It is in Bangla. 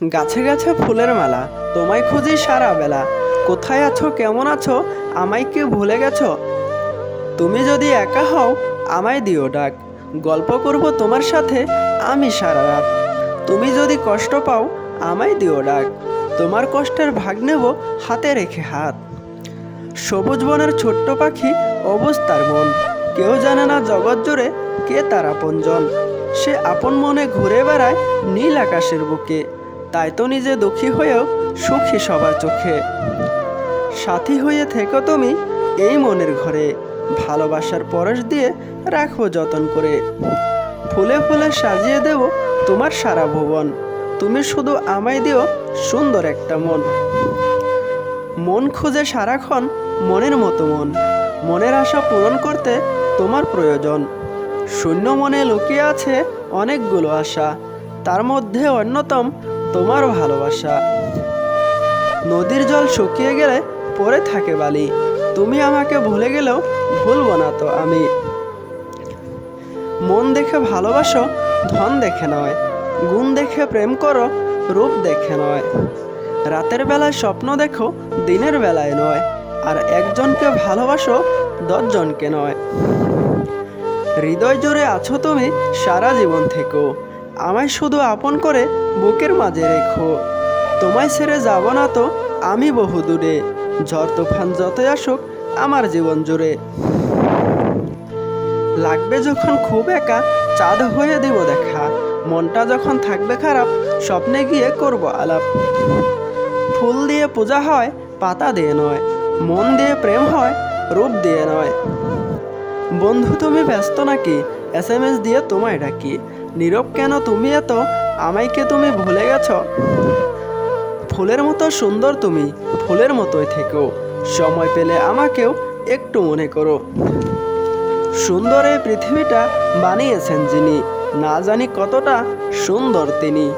গাছে গাছে ফুলের মালা তোমায় খুঁজি সারা বেলা কোথায় আছো কেমন আছো আমায় কি ভুলে গেছো তুমি যদি একা হও আমায় দিও ডাক গল্প করব তোমার সাথে আমি সারা রাত তুমি যদি কষ্ট পাও, আমায় দিও ডাক তোমার কষ্টের ভাগ নেব হাতে রেখে হাত। সবুজ বনের ছোট্ট পাখি অবস্থার মন। কেউ জানে না জগৎ জুড়ে কে তার আপনজন। সে আপন মনে ঘুরে বেড়ায় নীল আকাশের বুকে। তাই তো নিজে দুঃখী হয়েও সুখী সবার চোখে। সাথী হয়ে থেকো তুমি এই মনের ঘরে। ভালোবাসার পরশ দিয়ে রাখব যতন করে। ফুলে ফুলে সাজিয়ে দেব তোমার সারা ভুবন। তুমি শুধু আমায় দিও সুন্দর একটা মন। মন খুঁজে সারাক্ষণ মনের মতো মন। মনের আশা পূরণ করতে তোমার প্রয়োজন। শূন্য মনে লুকিয়ে আছে অনেকগুলো আশা। তার মধ্যে অন্যতম তোমার ভালোবাসা। নদীর জল শুকিয়ে গেলে পড়ে থাকে বালি। তুমি আমাকে ভুলে গেলেও ভুলবো না তো আমি। ভালোবাসো, ধন দেখে নয়, গুণ দেখে প্রেম করো, রূপ দেখে নয়। রাতের বেলায় স্বপ্ন দেখো, দিনের বেলায় নয়, আর একজনকে ভালোবাসো, দশজনকে নয়। হৃদয় জুড়ে আছো তুমি সারা জীবন থেকো, আমায় শুধু আপন করে বুকের মাঝে রেখো। তোমায় ছেড়ে যাব না তো আমি বহু দূরে ঝড় তুফান যতই আসুক, আমার জীবন জুড়ে। লাগবে যখন খুব একা, চাঁদ হয়ে দেব দেখা। মনটা যখন থাকবে খারাপ, স্বপ্নে গিয়ে করব আলাপ। ফুল দিয়ে পূজা হয়, পাতা দিয়ে নয়। মন দিয়ে প্রেম হয়, রূপ দিয়ে নয়। বন্ধু, তুমি ব্যস্ত নাকি? এস এম এস দিয়ে তোমায় ডাকি। নীরব কেন তুমি এত? আমাইকে তুমি ভুলে গেছো? ফুলের মতো সুন্দর তুমি, ফুলের মতোই থেকো। সময় পেলে আমাকেও একটু মনে করো। সুন্দর এই পৃথিবীটা বানিয়েছেন যিনি। না জানি কতটা সুন্দর তিনি।